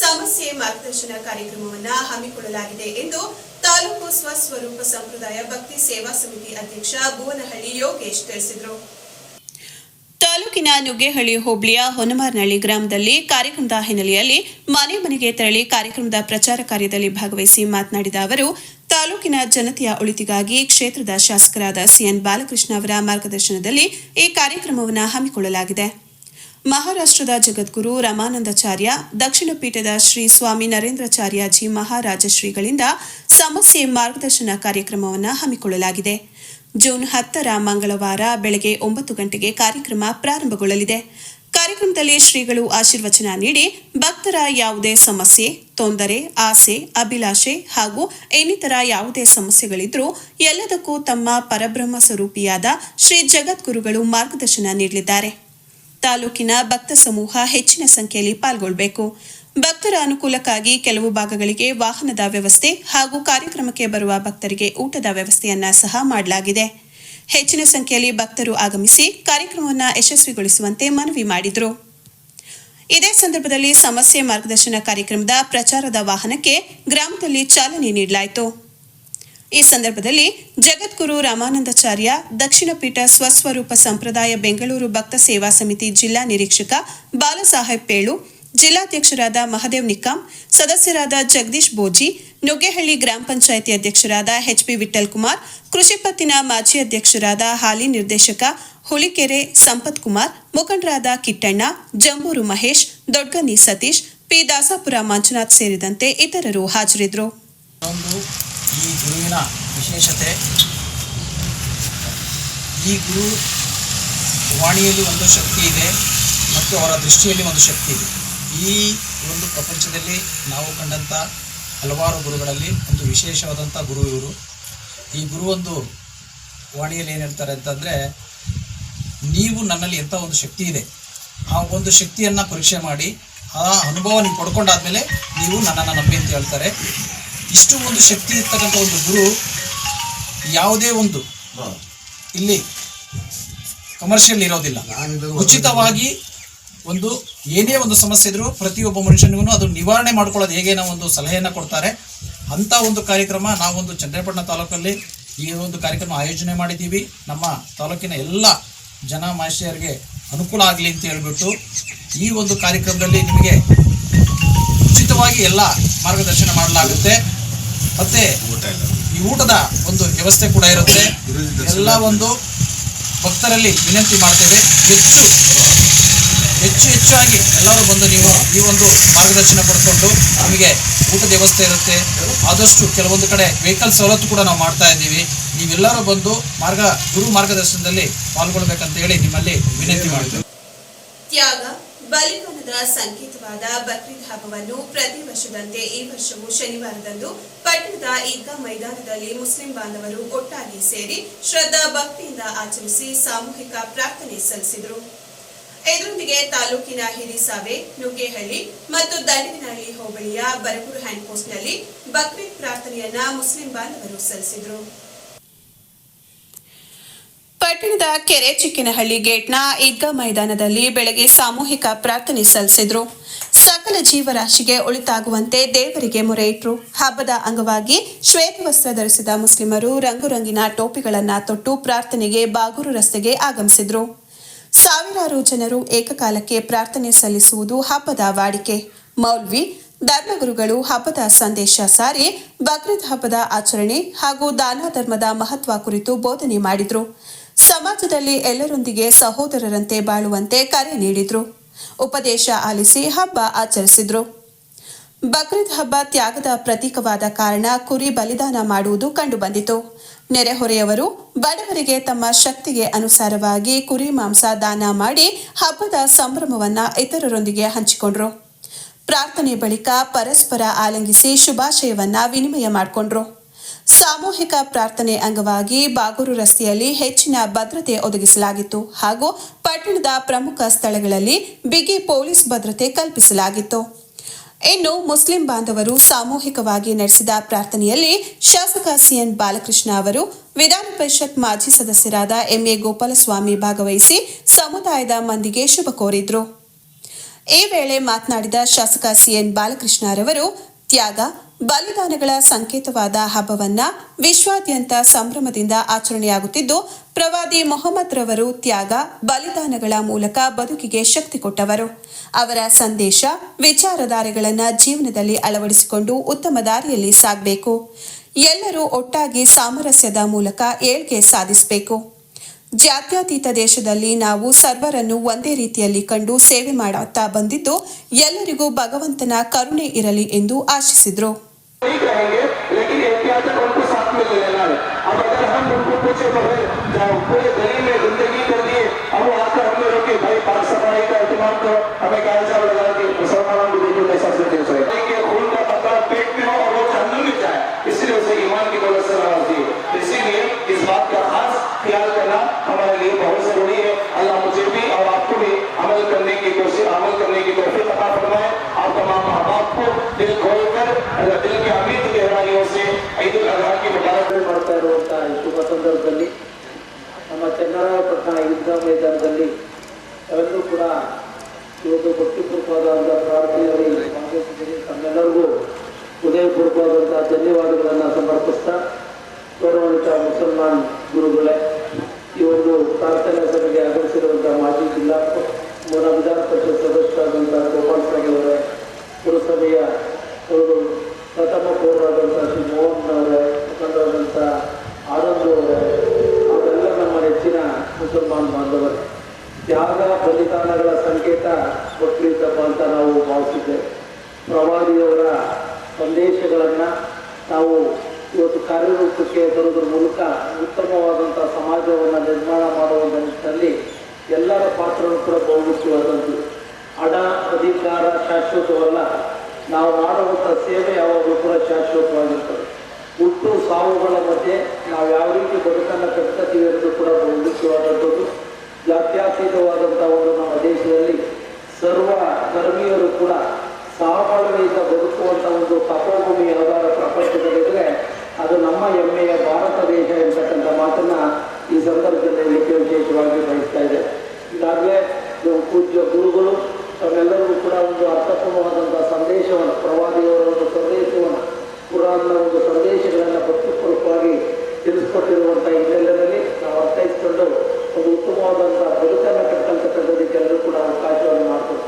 ಸಮಸ್ಯೆ ಮಾರ್ಗದರ್ಶನ ಕಾರ್ಯಕ್ರಮವನ್ನು ಹಮ್ಮಿಕೊಳ್ಳಲಾಗಿದೆ ಎಂದು ತಾಲೂಕು ಸ್ವಸ್ವರೂಪ ಸಂಪ್ರದಾಯ ಭಕ್ತಿ ಸೇವಾ ಸಮಿತಿ ಅಧ್ಯಕ್ಷ ಭುವನಹಳ್ಳಿ ಯೋಗೇಶ್ ತಿಳಿಸಿದರು. ತಾಲೂಕಿನ ನುಗ್ಗೇಹಳ್ಳಿ ಹೋಬಳಿಯ ಹೊನಮಾರ್ನಹಳ್ಳಿ ಗ್ರಾಮದಲ್ಲಿ ಕಾರ್ಯಕ್ರಮದ ಹಿನ್ನೆಲೆಯಲ್ಲಿ ಮನೆ ಮನೆಗೆ ತೆರಳಿ ಕಾರ್ಯಕ್ರಮದ ಪ್ರಚಾರ ಕಾರ್ಯದಲ್ಲಿ ಭಾಗವಹಿಸಿ ಮಾತನಾಡಿದ ಅವರು, ತಾಲೂಕಿನ ಜನತೆಯ ಒಳಿತಿಗಾಗಿ ಕ್ಷೇತ್ರದ ಶಾಸಕರಾದ ಸಿಎನ್ ಬಾಲಕೃಷ್ಣ ಅವರ ಮಾರ್ಗದರ್ಶನದಲ್ಲಿ ಈ ಕಾರ್ಯಕ್ರಮವನ್ನು ಹಮ್ಮಿಕೊಳ್ಳಲಾಗಿದೆ. ಮಹಾರಾಷ್ಟ್ರದ ಜಗದ್ಗುರು ರಮಾನಂದಾಚಾರ್ಯ, ದಕ್ಷಿಣ ಪೀಠದ ಶ್ರೀ ಸ್ವಾಮಿ ನರೇಂದ್ರಾಚಾರ್ಯಜಿ ಮಹಾರಾಜ ಶ್ರೀಗಳಿಂದ ಸಮಸ್ಯೆ ಮಾರ್ಗದರ್ಶನ ಕಾರ್ಯಕ್ರಮವನ್ನು ಹಮ್ಮಿಕೊಳ್ಳಲಾಗಿದೆ. ಜೂನ್ ಹತ್ತರ ಮಂಗಳವಾರ ಬೆಳಗ್ಗೆ ಒಂಬತ್ತು ಗಂಟೆಗೆ ಕಾರ್ಯಕ್ರಮ ಪ್ರಾರಂಭಗೊಳ್ಳಲಿದೆ. ಕಾರ್ಯಕ್ರಮದಲ್ಲಿ ಶ್ರೀಗಳು ಆಶೀರ್ವಚನ ನೀಡಿ ಭಕ್ತರ ಯಾವುದೇ ಸಮಸ್ಯೆ, ತೊಂದರೆ, ಆಸೆ, ಅಭಿಲಾಷೆ ಹಾಗೂ ಇನ್ನಿತರ ಯಾವುದೇ ಸಮಸ್ಯೆಗಳಿದ್ರೂ ಎಲ್ಲದಕ್ಕೂ ತಮ್ಮ ಪರಬ್ರಹ್ಮ ಸ್ವರೂಪಿಯಾದ ಶ್ರೀ ಜಗದ್ಗುರುಗಳು ಮಾರ್ಗದರ್ಶನ ನೀಡಲಿದ್ದಾರೆ. ತಾಲೂಕಿನ ಭಕ್ತ ಸಮೂಹ ಹೆಚ್ಚಿನ ಸಂಖ್ಯೆಯಲ್ಲಿ ಪಾಲ್ಗೊಳ್ಳಬೇಕು ಭಕ್ತರ ಅನುಕೂಲಕ್ಕಾಗಿ ಕೆಲವು ಭಾಗಗಳಿಗೆ ವಾಹನದ ವ್ಯವಸ್ಥೆ ಹಾಗೂ ಕಾರ್ಯಕ್ರಮಕ್ಕೆ ಬರುವ ಭಕ್ತರಿಗೆ ಊಟದ ವ್ಯವಸ್ಥೆಯನ್ನ ಸಹ ಮಾಡಲಾಗಿದೆ. ಹೆಚ್ಚಿನ ಸಂಖ್ಯೆಯಲ್ಲಿ ಭಕ್ತರು ಆಗಮಿಸಿ ಕಾರ್ಯಕ್ರಮವನ್ನು ಯಶಸ್ವಿಗೊಳಿಸುವಂತೆ ಮನವಿ ಮಾಡಿದರು. ಇದೇ ಸಂದರ್ಭದಲ್ಲಿ ಸಮಸ್ಯೆ ಮಾರ್ಗದರ್ಶನ ಕಾರ್ಯಕ್ರಮದ ಪ್ರಚಾರದ ವಾಹನಕ್ಕೆ ಗ್ರಾಮದಲ್ಲಿ ಚಾಲನೆ ನೀಡಲಾಯಿತು. ಈ ಸಂದರ್ಭದಲ್ಲಿ ಜಗದ್ಗುರು ರಾಮಾನಂದಾಚಾರ್ಯ ದಕ್ಷಿಣ ಪೀಠ ಸ್ವಸ್ವರೂಪ ಸಂಪ್ರದಾಯ ಬೆಂಗಳೂರು ಭಕ್ತ ಸೇವಾ ಸಮಿತಿ ಜಿಲ್ಲಾ ನಿರೀಕ್ಷಕ ಬಾಲಸಾಹೇಬ್ ಪೇಳು, ಜಿಲ್ಲಾಧ್ಯಕ್ಷರಾದ ಮಹದೇವ್ ನಿಕಾಂ, ಸದಸ್ಯರಾದ ಜಗದೀಶ್ ಬೋಜಿ ನುಗ್ಗೆಹಳ್ಳಿ ಗ್ರಾಮ ಪಂಚಾಯಿತಿ ಅಧ್ಯಕ್ಷರಾದ ಎಚ್ಪಿ ವಿಠಲ್ ಕುಮಾರ್, ಕೃಷಿ ಪತ್ತಿನ ಮಾಜಿ ಅಧ್ಯಕ್ಷರಾದ ಹಾಲಿ ನಿರ್ದೇಶಕ ಹುಲಿಕೆರೆ ಸಂಪತ್ ಕುಮಾರ್, ಮುಖಂಡರಾದ ಕಿಟ್ಟಣ್ಣ, ಜಂಬೂರು ಮಹೇಶ್ ದೊಡ್ಗನಿ ಸತೀಶ್, ಪಿ ದಾಸಾಪುರ ಮಂಜುನಾಥ್ ಸೇರಿದಂತೆ ಇತರರು ಹಾಜರಿದ್ದರು. ಈ ಗುರುವಿನ ವಿಶೇಷತೆ. ಈ ಗುರು ವಾಣಿಯಲ್ಲಿ ಒಂದು ಶಕ್ತಿ ಇದೆ ಮತ್ತು ಅವರ ದೃಷ್ಟಿಯಲ್ಲಿ ಒಂದು ಶಕ್ತಿ ಇದೆ. ಈ ಒಂದು ಪ್ರಪಂಚದಲ್ಲಿ ನಾವು ಕಂಡಂಥ ಹಲವಾರು ಗುರುಗಳಲ್ಲಿ ಒಂದು ವಿಶೇಷವಾದಂಥ ಗುರು ಇವರು. ಈ ಗುರು ಒಂದು ವಾಣಿಯಲ್ಲಿ ಏನು ಹೇಳ್ತಾರೆ ಅಂತಂದರೆ, ನೀವು ನನ್ನಲ್ಲಿ ಎಂಥ ಒಂದು ಶಕ್ತಿ ಇದೆ, ಆ ಒಂದು ಶಕ್ತಿಯನ್ನು ಪರೀಕ್ಷೆ ಮಾಡಿ, ಆ ಅನುಭವ ನೀವು ಪಡ್ಕೊಂಡಾದ್ಮೇಲೆ ನೀವು ನನ್ನನ್ನು ನಂಬಿ ಅಂತ ಹೇಳ್ತಾರೆ. ಇಷ್ಟು ಒಂದು ಶಕ್ತಿ ಇರ್ತಕ್ಕಂಥ ಒಂದು ಗುರು ಯಾವುದೇ ಒಂದು ಇಲ್ಲಿ ಕಮರ್ಷಿಯಲ್ ಇರೋದಿಲ್ಲ. ಉಚಿತವಾಗಿ ಒಂದು ಏನೇ ಒಂದು ಸಮಸ್ಯೆ ಇದ್ರೂ ಪ್ರತಿಯೊಬ್ಬ ಮನುಷ್ಯನಿಗೂ ಅದು ನಿವಾರಣೆ ಮಾಡ್ಕೊಳ್ಳೋದು ಹೇಗೆ ನಾವು ಒಂದು ಸಲಹೆಯನ್ನು ಕೊಡ್ತಾರೆ. ಅಂಥ ಒಂದು ಕಾರ್ಯಕ್ರಮ ನಾವೊಂದು ಚಂದ್ರಪಟ್ಟಣ ತಾಲೂಕಲ್ಲಿ ಈ ಒಂದು ಕಾರ್ಯಕ್ರಮ ಆಯೋಜನೆ ಮಾಡಿದ್ದೀವಿ. ನಮ್ಮ ತಾಲೂಕಿನ ಎಲ್ಲ ಜನ ಮನುಷ್ಯರಿಗೆ ಅನುಕೂಲ ಆಗಲಿ ಅಂತ ಹೇಳ್ಬಿಟ್ಟು ಈ ಒಂದು ಕಾರ್ಯಕ್ರಮದಲ್ಲಿ ನಿಮಗೆ ಉಚಿತವಾಗಿ ಎಲ್ಲ ಮಾರ್ಗದರ್ಶನ ಮಾಡಲಾಗುತ್ತೆ. ಮತ್ತೆ ಈ ಊಟದ ಒಂದು ವ್ಯವಸ್ಥೆ ಕೂಡ ಇರುತ್ತೆ. ಎಲ್ಲ ಒಂದು ಭಕ್ತರಲ್ಲಿ ವಿನಂತಿ ಮಾಡ್ತೇವೆ. ಹೆಚ್ಚು ಹೆಚ್ಚು ಹೆಚ್ಚಾಗಿ ಎಲ್ಲರೂ ಬಂದು ನೀವು ಈ ಒಂದು ಮಾರ್ಗದರ್ಶನ ಪಡ್ಕೊಂಡು ನಮಗೆ ಊಟದ ವ್ಯವಸ್ಥೆ ಇರುತ್ತೆ. ಆದಷ್ಟು ಕೆಲವೊಂದು ಕಡೆ ವೆಹಿಕಲ್ ಸವಲತ್ತು ಕೂಡ ನಾವು ಮಾಡ್ತಾ ಇದ್ದೀವಿ. ನೀವೆಲ್ಲರೂ ಬಂದು ಮಾರ್ಗ, ಗುರು ಮಾರ್ಗದರ್ಶನದಲ್ಲಿ ಪಾಲ್ಗೊಳ್ಬೇಕಂತ ಹೇಳಿ ನಿಮ್ಮಲ್ಲಿ ವಿನಂತಿ ಮಾಡ್ತೇವೆ. ತ್ಯಾಗ. ಬಲಿದಾನದ ಸಂಕೇತವಾದ ಬಕ್ರೀದ್ ಹಬ್ಬವನ್ನು ಪ್ರತಿ ವರ್ಷದಂತೆ ಈ ವರ್ಷವೂ ಶನಿವಾರದಂದು ಪಟ್ಟಣದ ಈದ್ಗಾ ಮೈದಾನದಲ್ಲಿ ಮುಸ್ಲಿಂ ಬಾಂಧವರು ಒಟ್ಟಾಗಿ ಸೇರಿ ಶ್ರದ್ಧಾ ಭಕ್ತಿಯಿಂದ ಆಚರಿಸಿ ಸಾಮೂಹಿಕ ಪ್ರಾರ್ಥನೆ ಸಲ್ಲಿಸಿದರು. ಇದರೊಂದಿಗೆ ತಾಲೂಕಿನ ಹಿರಿಸಾವೆ ನುಗ್ಗೇಹಳ್ಳಿ ಮತ್ತು ದಂಡಿನಹಳ್ಳಿ ಹೋಬಳಿಯ ಬರಗೂರು ಹ್ಯಾಂಡ್ ಪೋಸ್ಟ್ನಲ್ಲಿ ಬಕ್ರೀದ್ ಪ್ರಾರ್ಥನೆಯನ್ನ ಮುಸ್ಲಿಂ ಬಾಂಧವರು ಸಲ್ಲಿಸಿದರು. ಪಟ್ಟಣದ ಕೆರೆ ಚಿಕ್ಕಿನಹಳ್ಳಿ ಗೇಟ್ನ ಈದ್ಗಾ ಮೈದಾನದಲ್ಲಿ ಬೆಳಗ್ಗೆ ಸಾಮೂಹಿಕ ಪ್ರಾರ್ಥನೆ ಸಲ್ಲಿಸಿದ್ರು. ಸಕಲ ಜೀವರಾಶಿಗೆ ಒಳಿತಾಗುವಂತೆ ದೇವರಿಗೆ ಮೊರೆ ಇಟ್ರು ಹಬ್ಬದ ಅಂಗವಾಗಿ ಶ್ವೇತ ವಸ್ತ್ರ ಧರಿಸಿದ ಮುಸ್ಲಿಮರು ರಂಗುರಂಗಿನ ಟೋಪಿಗಳನ್ನು ತೊಟ್ಟು ಪ್ರಾರ್ಥನೆಗೆ ಬಾಗೂರು ರಸ್ತೆಗೆ ಆಗಮಿಸಿದ್ರು. ಸಾವಿರಾರು ಜನರು ಏಕಕಾಲಕ್ಕೆ ಪ್ರಾರ್ಥನೆ ಸಲ್ಲಿಸುವುದು ಹಬ್ಬದ ವಾಡಿಕೆ. ಮೌಲ್ವಿ, ಧರ್ಮಗುರುಗಳು ಹಬ್ಬದ ಸಂದೇಶ ಸಾರಿ ಬಕ್ರೀದ್ ಹಬ್ಬದ ಆಚರಣೆ ಹಾಗೂ ದಾನ ಧರ್ಮದ ಮಹತ್ವ ಕುರಿತು ಬೋಧನೆ ಮಾಡಿದ್ರು. ಸಮಾಜದಲ್ಲಿ ಎಲ್ಲರೊಂದಿಗೆ ಸಹೋದರರಂತೆ ಬಾಳುವಂತೆ ಕರೆ ನೀಡಿದ್ರು. ಉಪದೇಶ ಆಲಿಸಿ ಹಬ್ಬ ಆಚರಿಸಿದ್ರು. ಬಕ್ರೀದ್ ಹಬ್ಬ ತ್ಯಾಗದ ಪ್ರತೀಕವಾದ ಕಾರಣ ಕುರಿ ಬಲಿದಾನ ಮಾಡುವುದು ಕಂಡುಬಂದಿತು. ನೆರೆಹೊರೆಯವರು ಬಡವರಿಗೆ ತಮ್ಮ ಶಕ್ತಿಗೆ ಅನುಸಾರವಾಗಿ ಕುರಿ ಮಾಂಸ ದಾನ ಮಾಡಿ ಹಬ್ಬದ ಸಂಭ್ರಮವನ್ನ ಇತರರೊಂದಿಗೆ ಹಂಚಿಕೊಂಡ್ರು. ಪ್ರಾರ್ಥನೆ ಬಳಿಕ ಪರಸ್ಪರ ಆಲಿಂಗಿಸಿ ಶುಭಾಶಯವನ್ನ ವಿನಿಮಯ ಮಾಡಿಕೊಂಡ್ರು. ಸಾಮೂಹಿಕ ಪ್ರಾರ್ಥನೆ ಅಂಗವಾಗಿ ಬಾಗೂರು ರಸ್ತೆಯಲ್ಲಿ ಹೆಚ್ಚಿನ ಭದ್ರತೆ ಒದಗಿಸಲಾಗಿತ್ತು ಹಾಗೂ ಪಟ್ಟಣದ ಪ್ರಮುಖ ಸ್ಥಳಗಳಲ್ಲಿ ಬಿಗಿ ಪೊಲೀಸ್ ಭದ್ರತೆ ಕಲ್ಪಿಸಲಾಗಿತ್ತು. ಇನ್ನು ಮುಸ್ಲಿಂ ಬಾಂಧವರು ಸಾಮೂಹಿಕವಾಗಿ ನಡೆಸಿದ ಪ್ರಾರ್ಥನೆಯಲ್ಲಿ ಶಾಸಕ ಸಿಎನ್ ಬಾಲಕೃಷ್ಣ ಅವರು, ವಿಧಾನ ಪರಿಷತ್ ಮಾಜಿ ಸದಸ್ಯರಾದ ಎಂಎ ಗೋಪಾಲಸ್ವಾಮಿ ಭಾಗವಹಿಸಿ ಸಮುದಾಯದ ಮಂದಿಗೆ ಶುಭ ಕೋರಿದ್ರು. ಈ ವೇಳೆ ಮಾತನಾಡಿದ ಶಾಸಕ ಸಿಎನ್ ಬಾಲಕೃಷ್ಣರವರು, ತ್ಯಾಗ ಬಲಿದಾನಗಳ ಸಂಕೇತವಾದ ಹಬ್ಬವನ್ನ ವಿಶ್ವಾದ್ಯಂತ ಸಂಭ್ರಮದಿಂದ ಆಚರಣೆಯಾಗುತ್ತಿದ್ದು, ಪ್ರವಾದಿ ಮೊಹಮ್ಮದ್ ರವರು ತ್ಯಾಗ ಬಲಿದಾನಗಳ ಮೂಲಕ ಬದುಕಿಗೆ ಶಕ್ತಿ ಕೊಟ್ಟವರು. ಅವರ ಸಂದೇಶ, ವಿಚಾರಧಾರೆಗಳನ್ನು ಜೀವನದಲ್ಲಿ ಅಳವಡಿಸಿಕೊಂಡು ಉತ್ತಮ ದಾರಿಯಲ್ಲಿ ಸಾಗಬೇಕು. ಎಲ್ಲರೂ ಒಟ್ಟಾಗಿ ಸಾಮರಸ್ಯದ ಮೂಲಕ ಏಳ್ಗೆ ಸಾಧಿಸಬೇಕು. ಜಾತ್ಯತೀತ ದೇಶದಲ್ಲಿ ನಾವು ಸರ್ವರನ್ನು ಒಂದೇ ರೀತಿಯಲ್ಲಿ ಕಂಡು ಸೇವೆ ಮಾಡುತ್ತಾ ಬಂದಿದ್ದು, ಎಲ್ಲರಿಗೂ ಭಗವಂತನ ಕರುಣೆ ಇರಲಿ ಎಂದು ಆಶಿಸಿದರು. ठीक रहेंगे, लेकिन एहतियात उनको साथ में ले लेना है। अब अगर हम उनको पूछे बगैर जाओ, पूरे गली में ज़िंदगी कर दिए। अब आकर हमने रोके, भाई पाक सफ़ाई का एहतमाम करो। हमें क्या हिसाब लगा के, मुसलमानों को देखो कैसा संदेश ಶುಭ ಸಂದರ್ಭದಲ್ಲಿ ನಮ್ಮ ಚನ್ನರಾಯಪಟ್ಟಣ ಯುದ್ಧ ಮೈದಾನದಲ್ಲಿ ಎಲ್ಲರೂ ಕೂಡ ಇವತ್ತು ಭಕ್ತಿಪೂರ್ವಕವಾದಂಥ ಪ್ರಾರ್ಥನೆಯಲ್ಲಿ ಭಾಗವಹಿಸಿದ್ದೀನಿ ತಮ್ಮೆಲ್ಲರಿಗೂ ಹೃದಯಪೂರ್ವಕವಾದಂತಹ ಧನ್ಯವಾದಗಳನ್ನು ಸಮರ್ಪಿಸ್ತಾ ಗೌರವಾನ್ವಿತ ಮುಸಲ್ಮಾನ್ ಗುರುಗಳೇ ಈ ಒಂದು ಪ್ರಾರ್ಥನಾ ಸಭೆಗೆ ಆಗಮಿಸಿರುವಂಥ ಮಾಜಿ ಜಿಲ್ಲಾ ಮೂಲ ವಿಧಾನ ಪರಿಷತ್ ಸದಸ್ಯರಾದಂಥ ಗೋಪಾಲ್ ಸ್ವಾಮಿ ಅವರೇ ಪುರಸಭೆಯ ಅವರು ಪ್ರಥಮ ಪೌರರಾದಂಥ ಶ್ರೀ ಮೋಹನ್ ಅವರೇ ಮುಖಂಡರಾದಂಥ ಆನಂದ್ ಅವರೇ ಅವರೆಲ್ಲ ನಮ್ಮ ನೆಚ್ಚಿನ ಮುಸಲ್ಮಾನ್ ಬಾಂಧವರು ತ್ಯಾಗ ಬಲಿದಾನಗಳ ಸಂಕೇತ ಬಕ್ರೀದ್ ಹಬ್ಬ ಅಂತ ನಾವು ಭಾವಿಸಿದ್ದೇವೆ ಪ್ರವಾದಿಯವರ ಸಂದೇಶಗಳನ್ನು ನಾವು ಇವತ್ತು ಕಾರ್ಯರೂಪಕ್ಕೆ ತರುವುದರ ಮೂಲಕ ಉತ್ತಮವಾದಂಥ ಸಮಾಜವನ್ನು ನಿರ್ಮಾಣ ಮಾಡುವ ನಿಟ್ಟಿನಲ್ಲಿ ಎಲ್ಲರ ಪಾತ್ರವೂ ಕೂಡ ಬಹುಮುಖ್ಯವಾದದ್ದು ಹಣ ಅಧಿಕಾರ ಶಾಶ್ವತವಲ್ಲ ನಾವು ಮಾಡುವಂಥ ಸೇವೆ ಯಾವಾಗಲೂ ಕೂಡ ಶಾಶ್ವತವಾಗಿರ್ತದೆ ಹುಟ್ಟು ಸಾವುಗಳ ಮಧ್ಯೆ ನಾವು ಯಾವ ರೀತಿ ಬದುಕನ್ನು ಕಟ್ಕೊತೀವಿ ಎಂದು ಕೂಡ ಮುಖ್ಯವಾದಂಥದ್ದು ಜಾತ್ಯಾತೀತವಾದಂಥ ಒಂದು ನಮ್ಮ ದೇಶದಲ್ಲಿ ಸರ್ವ ಧರ್ಮೀಯರು ಕೂಡ ಸಹಬಾಳ್ವೆಯಿಂದ ಬದುಕುವಂಥ ಒಂದು ತಪೋಭೂಮಿ ಯಾವ್ದಾರ ಪ್ರಪಂಚದಲ್ಲಿದ್ದರೆ ಅದು ನಮ್ಮ ಹೆಮ್ಮೆಯ ಭಾರತ ದೇಶ ಎಂತಕ್ಕಂಥ ಮಾತನ್ನ ಈ ಸಂದರ್ಭದಲ್ಲಿ ವಿಶೇಷವಾಗಿ ಬಯಸ್ತಾ ಇದೆ ಈಗಾಗಲೇ ಪೂಜ್ಯ ಗುರುಗಳು ತಮ್ಮೆಲ್ಲರಿಗೂ ಕೂಡ ಒಂದು ಅರ್ಥಪೂರ್ಣವಾದಂಥ ಸಂದೇಶವನ್ನು ಪ್ರವಾದಿಯವರ ಒಂದು ಸಂದೇಶವನ್ನು ಕುರಾನ್ನ ಒಂದು ಸಂದೇಶಗಳನ್ನು ಭಕ್ತಿಪೂರ್ವಕವಾಗಿ ತಿಳಿಸ್ಕೊಟ್ಟಿರುವಂಥ ಹಿನ್ನೆಲೆಯಲ್ಲಿ ನಾವು ಅರ್ಥೈಸಿಕೊಂಡು ಒಂದು ಉತ್ತಮವಾದಂಥ ಬದುಕನ್ನು ಕಟ್ಟತಕ್ಕಂಥದ್ದಕ್ಕೆ ಎಲ್ಲರೂ ಕೂಡ ಅವಕಾಶವನ್ನು ಮಾಡ್ತಾರೆ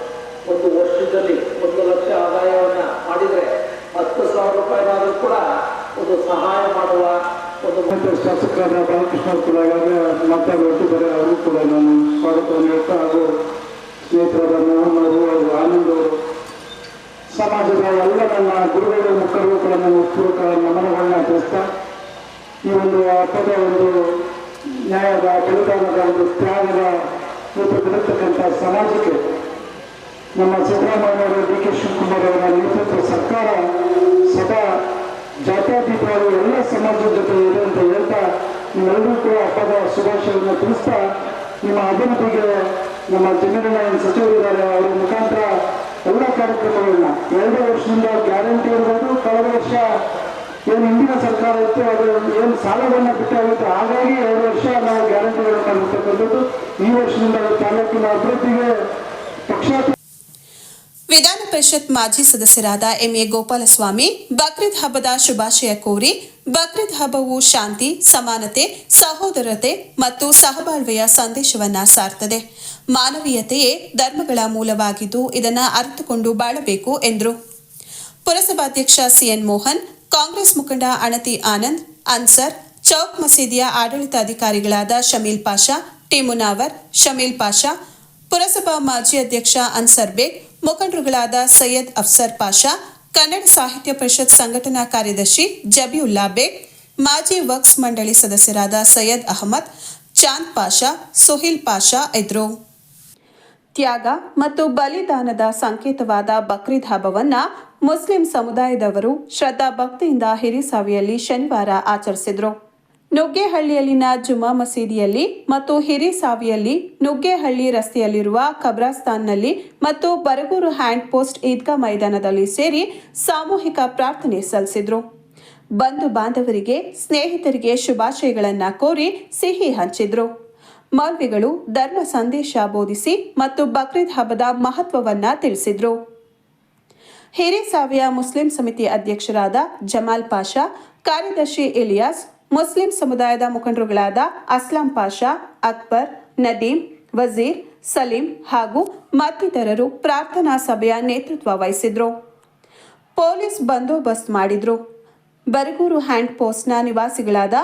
ಒಂದು ವರ್ಷದಲ್ಲಿ ಒಂದು ಲಕ್ಷ ಆದಾಯವನ್ನು ಮಾಡಿದರೆ ಹತ್ತು ಸಾವಿರ ರೂಪಾಯಿನಾದರೂ ಕೂಡ ಒಂದು ಸಹಾಯ ಮಾಡುವ ಒಂದು ಶಾಸಕರಾದ ಬಾಲಕೃಷ್ಣ ಅವರು ಕೂಡ ಈಗಾಗಲೇ ಮಾತಾಡಿದ್ದಾರೆ ಅವರು ಕೂಡ ನಾನು ಸ್ವಾಗತವನ್ನು ಹೇಳ್ತಾ ಹಾಗೂ ಸ್ನೇಹಿತರಾದ ಮೋಹನ್ ಅವರು ಹಾಗೂ ಆನಂದ್ ಅವರು ಸಮಾಜದ ಎಲ್ಲ ನನ್ನ ಗುರುಗಳು ಮುಖಂಡರು ಕೂಡ ನಾನು ಪೂರ್ವಕ ನಮನಗಳನ್ನ ತಿಳಿಸ್ತಾ ಈ ಒಂದು ಹಬ್ಬದ ಒಂದು ನ್ಯಾಯದ ಬಲಿದಾನದ ಒಂದು ತ್ಯಾಗದ ರೂಪದಲ್ಲಿರ್ತಕ್ಕಂಥ ಸಮಾಜಕ್ಕೆ ನಮ್ಮ ಸಿದ್ದರಾಮಯ್ಯವರು ಡಿ ಕೆ ಶಿವಕುಮಾರ್ ಅವರ ನೇತೃತ್ವ ಸರ್ಕಾರ ಸದಾ ಜಾತ್ಯಾತೀತವಾಗಿ ಎಲ್ಲ ಸಮಾಜದ ಜೊತೆ ಇದೆ ಅಂತ ಹೇಳ್ತಾ ನಿಮ್ಮೆಲ್ಲರೂ ಕೂಡ ಹಬ್ಬದ ಶುಭಾಶಯವನ್ನು ತಿಳಿಸ್ತಾ ನಿಮ್ಮ ಅಭಿವೃದ್ಧಿಗೆ ನಮ್ಮ ಜಮೀನಿನ ಸಚಿವರಿದ್ದಾರೆ ಅವರ ಮುಖಾಂತರ ಎಲ್ಲ ಕಾರ್ಯಕ್ರಮಗಳನ್ನ ಎರಡು ವರ್ಷದಿಂದ ಗ್ಯಾರಂಟಿ ಇರ್ಬೋದು ಕಳೆದ ವರ್ಷ ಏನು ಹಿಂದಿನ ಸರ್ಕಾರ ಇತ್ತು ಅದು ಏನು ಸಾಲವನ್ನು ಬಿಟ್ಟಾಗುತ್ತೆ ಹಾಗಾಗಿ ಎರಡು ವರ್ಷ ನಾವು ಗ್ಯಾರಂಟಿಗಳನ್ನು ಬಿಟ್ಟಕ್ಕಂಥದ್ದು ಈ ವರ್ಷದಿಂದ ತಾಲೂಕಿನ ಅಭಿವೃದ್ಧಿಗೆ ಪಕ್ಷಾತೀತ ವಿಧಾನ ಪರಿಷತ್ ಮಾಜಿ ಸದಸ್ಯರಾದ ಎಂಎ ಗೋಪಾಲಸ್ವಾಮಿ, ಬಕ್ರೀದ್ ಹಬ್ಬದ ಶುಭಾಶಯ ಕೋರಿ, ಬಕ್ರೀದ್ ಹಬ್ಬವು ಶಾಂತಿ, ಸಮಾನತೆ, ಸಹೋದರತೆ ಮತ್ತು ಸಹಬಾಳ್ವೆಯ ಸಂದೇಶವನ್ನ ಸಾರ್ತದೆ. ಮಾನವೀಯತೆಯೇ ಧರ್ಮಗಳ ಮೂಲವಾಗಿದ್ದು ಇದನ್ನು ಅರಿತುಕೊಂಡು ಬಾಳಬೇಕು ಎಂದರು. ಪುರಸಭಾಧ್ಯಕ್ಷ ಸಿಎನ್ ಮೋಹನ್, ಕಾಂಗ್ರೆಸ್ ಮುಖಂಡ ಅಣತಿ ಆನಂದ್, ಅನ್ಸರ್, ಚೌಕ್ ಮಸೀದಿಯ ಆಡಳಿತಾಧಿಕಾರಿಗಳಾದ ಶಮೀಲ್ ಪಾಷಾ ಟಿ ಮುನಾವರ್ ಶಮೀಲ್ ಪಾಷಾ, ಪುರಸಭಾ ಮಾಜಿ ಅಧ್ಯಕ್ಷ ಅನ್ಸರ್ ಬೇಗ್ ಮುಖಂಡರುಗಳಾದ ಸೈಯದ್ ಅಫ್ಸರ್ ಪಾಷಾ, ಕನ್ನಡ ಸಾಹಿತ್ಯ ಪರಿಷತ್ ಸಂಘಟನಾ ಕಾರ್ಯದರ್ಶಿ ಜಬಿಯುಲ್ಲಾ ಬೇಗ್, ಮಾಜಿ ವಕ್ಸ್ ಮಂಡಳಿ ಸದಸ್ಯರಾದ ಸೈಯದ್ ಅಹಮದ್, ಚಾಂದ್ ಪಾಷಾ, ಸುಹಿಲ್ ಪಾಷಾ ಇದ್ರು ತ್ಯಾಗ ಮತ್ತು ಬಲಿದಾನದ ಸಂಕೇತವಾದ ಬಕ್ರೀದ್ ಹಬ್ಬವನ್ನು ಮುಸ್ಲಿಂ ಸಮುದಾಯದವರು ಶ್ರದ್ಧಾ ಭಕ್ತಿಯಿಂದ ಹಿರಿಸಾವಿಯಲ್ಲಿ ಶನಿವಾರ ಆಚರಿಸಿದ್ರು. ನುಗ್ಗೇಹಳ್ಳಿಯಲ್ಲಿನ ಜುಮಾ ಮಸೀದಿಯಲ್ಲಿ ಮತ್ತು ಹಿರಿಸಾವಿಯಲ್ಲಿ ನುಗ್ಗೆಹಳ್ಳಿ ರಸ್ತೆಯಲ್ಲಿರುವ ಖಬ್ರಾಸ್ತಾನ್ನಲ್ಲಿ ಮತ್ತು ಬರಗೂರು ಹ್ಯಾಂಡ್ ಪೋಸ್ಟ್ ಈದ್ಗಾ ಮೈದಾನದಲ್ಲಿ ಸೇರಿ ಸಾಮೂಹಿಕ ಪ್ರಾರ್ಥನೆ ಸಲ್ಲಿಸಿದ್ರು. ಬಂಧು ಬಾಂಧವರಿಗೆ, ಸ್ನೇಹಿತರಿಗೆ ಶುಭಾಶಯಗಳನ್ನು ಕೋರಿ ಸಿಹಿ ಹಂಚಿದ್ರು. ಮೌಲ್ವಿಗಳು, ಧರ್ಮ ಸಂದೇಶ ಬೋಧಿಸಿ ಮತ್ತು ಬಕ್ರೀದ್ ಹಬ್ಬದ ಮಹತ್ವವನ್ನು ತಿಳಿಸಿದ್ರು. ಹಿರೇಸಾವಿಯ ಮುಸ್ಲಿಂ ಸಮಿತಿ ಅಧ್ಯಕ್ಷರಾದ ಜಮಾಲ್ ಪಾಷಾ, ಕಾರ್ಯದರ್ಶಿ ಇಲಿಯಾಸ್ ಮುಸ್ಲಿಂ ಸಮುದಾಯದ ಮುಖಂಡರುಗಳಾದ ಅಸ್ಲಾಂ ಪಾಷಾ, ಅಕ್ಬರ್, ನದೀಂ, ವಜೀರ್, ಸಲೀಂ ಹಾಗೂ ಮತ್ತಿತರರು ಪ್ರಾರ್ಥನಾ ಸಭೆಯ ನೇತೃತ್ವ ವಹಿಸಿದ್ರು. ಪೊಲೀಸ್ ಬಂದೋಬಸ್ತ್ ಮಾಡಿದ್ರು. ಬರಗೂರು ಹ್ಯಾಂಡ್ ಪೋಸ್ಟ್ನ ನಿವಾಸಿಗಳಾದ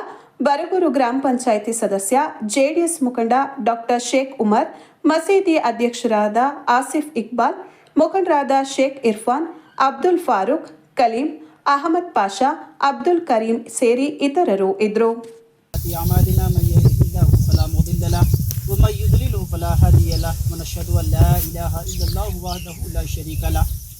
ಬರಗೂರು ಗ್ರಾಮ ಪಂಚಾಯಿತಿ ಸದಸ್ಯ ಜೆಡಿಎಸ್ ಮುಖಂಡ ಡಾಕ್ಟರ್ ಶೇಖ್ ಉಮರ್, ಮಸೀದಿ ಅಧ್ಯಕ್ಷರಾದ ಆಸಿಫ್ ಇಕ್ಬಾಲ್, ಮುಖಂಡರಾದ ಶೇಖ್ ಇರ್ಫಾನ್, ಅಬ್ದುಲ್ ಫಾರೂಕ್, ಕಲೀಂ ಅಹಮದ್ ಪಾಷಾ، ಅಬ್ದುಲ್ ಕರೀಂ ಸೇರಿ ಇತರರು ಇದ್ದರು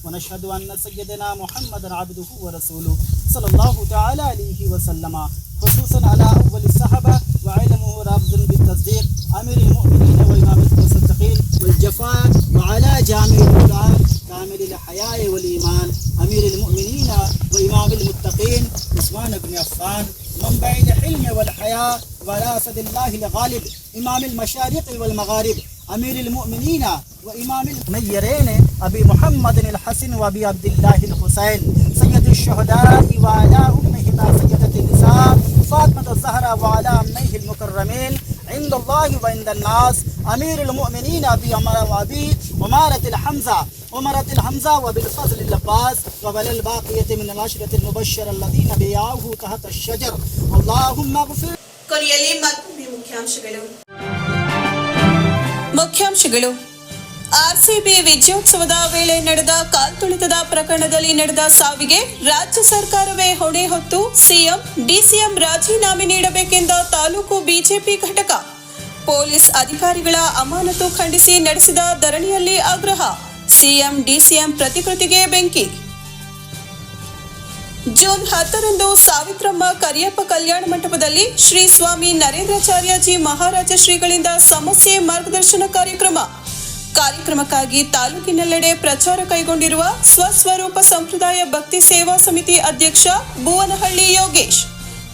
ونشهد أن سيدنا محمد عبده ورسوله صلى الله تعالى عليه وسلم خصوصا على أول الصحابة وعلمه رابط بالتصديق أمير المؤمنين وإمام الرسل المصدقين والجفاء وعلى جامع القرآن كامل الحياء والإيمان أمير المؤمنين وإمام المتقين عثمان بن عفان. منبع الحلم والحياة وراسد الله الغالب إمام المشارق والمغارب أمير المؤمنين وإمام الميرين أبي محمد الحسن وأبي عبد الله الحسين. سيد الشهداء وعلى أمهما سيدة النساء فاطمة الزهراء وعلى أمنيه المكرمين. عند الله وعند الناس. أمير المؤمنين أبي عمر وأبي أمارة الحمزة أمرة الحمزة وبالفضل العباس وبل الباقية من العشرة المبشرة الذين بيعوه تحت الشجر اللهم اغفر ಕೊನೆಯಲ್ಲಿ ಮತ್ತೊಮ್ಮೆ ಮುಖ್ಯಾಂಶಗಳು ಮುಖ್ಯಾಂಶಗಳು ಆರ್ಸಿಬಿ ವಿಜಯೋತ್ಸವದ ವೇಳೆ ನಡೆದ ಕಾಲ್ತುಳಿತದ ಪ್ರಕರಣದಲ್ಲಿ ನಡೆದ ಸಾವಿಗೆ ರಾಜ್ಯ ಸರ್ಕಾರವೇ ಹೊಣೆ ಹೊತ್ತು ಸಿಎಂ ಡಿಸಿಎಂ ರಾಜೀನಾಮೆ ನೀಡಬೇಕೆಂದ ತಾಲೂಕು ಬಿಜೆಪಿ ಘಟಕ ಪೊಲೀಸ್ ಅಧಿಕಾರಿಗಳ ಅಮಾನತು ಖಂಡಿಸಿ ನಡೆಸಿದ ಧರಣಿಯಲ್ಲಿ ಆಗ್ರಹ. ಸಿಎಂ, ಡಿಸಿಎಂ ಪ್ರತಿಕೃತಿಗೆ ಬೆಂಕಿ. ಜೂನ್ ಹತ್ತರಂದು ಸಾವಿತ್ರಮ್ಮ ಕರಿಯಪ್ಪ ಕಲ್ಯಾಣ ಮಂಟಪದಲ್ಲಿ ಶ್ರೀ ಸ್ವಾಮಿ ನರೇಂದ್ರಾಚಾರ್ಯಜಿ ಮಹಾರಾಜ ಶ್ರೀಗಳಿಂದ ಸಮಸ್ಯೆ ಮಾರ್ಗದರ್ಶನ ಕಾರ್ಯಕ್ರಮ. ಕಾರ್ಯಕ್ರಮಕ್ಕಾಗಿ ತಾಲೂಕಿನೆಲ್ಲೆಡೆ ಪ್ರಚಾರ ಕೈಗೊಂಡಿರುವ ಸ್ವಸ್ವರೂಪ ಸಂಪ್ರದಾಯ ಭಕ್ತಿ ಸೇವಾ ಸಮಿತಿ ಅಧ್ಯಕ್ಷ ಭುವನಹಳ್ಳಿ ಯೋಗೇಶ್.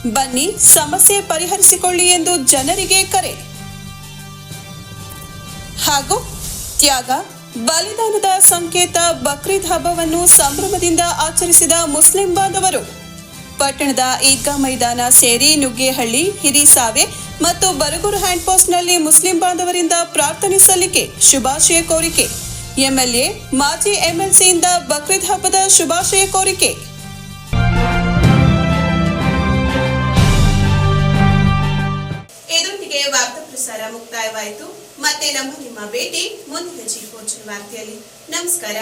ಬನ್ನಿ ಸಮಸ್ಯೆ ಪರಿಹರಿಸಿಕೊಳ್ಳಿ ಎಂದು ಜನರಿಗೆ ಕರೆ. ಹಾಗೂ ತ್ಯಾಗ, ಬಲಿದಾನದ ಸಂಕೇತ ಬಕ್ರೀದ್ ಹಬ್ಬವನ್ನು ಸಂಭ್ರಮದಿಂದ ಆಚರಿಸಿದ ಮುಸ್ಲಿಂ ಬಾಂಧವರು. ಪಟ್ಟಣದ ಈದ್ಗಾ ಮೈದಾನ ಸೇರಿ ನುಗ್ಗೇಹಳ್ಳಿ ಹಿರಿಸಾವೆ ಮತ್ತು ಬರಗೂರು ಹ್ಯಾಂಡ್ಪೋಸ್ಟ್ನಲ್ಲಿ ಮುಸ್ಲಿಂ ಬಾಂಧವರಿಂದ ಪ್ರಾರ್ಥನೆ ಸಲ್ಲಿಕೆ, ಶುಭಾಶಯ ಕೋರಿಕೆ. ಎಂಎಲ್ಎ, ಮಾಜಿ ಎಂಎಲ್ಸಿಯಿಂದ ಬಕ್ರೀದ್ ಹಬ್ಬದ ಶುಭಾಶಯ ಕೋರಿಕೆ. ಇದೊಂದಿಗೆ ವಾರ್ತಾ ಪ್ರಸಾರ ಮುಕ್ತಾಯವಾಯಿತು. ಮತ್ತೆ ನಮ್ಮ ನಿಮ್ಮ ಭೇಟಿ ಮುಂದಿನ ಜೀವೋಚನ ವಾರ್ತೆಯಲ್ಲಿ. ನಮಸ್ಕಾರ.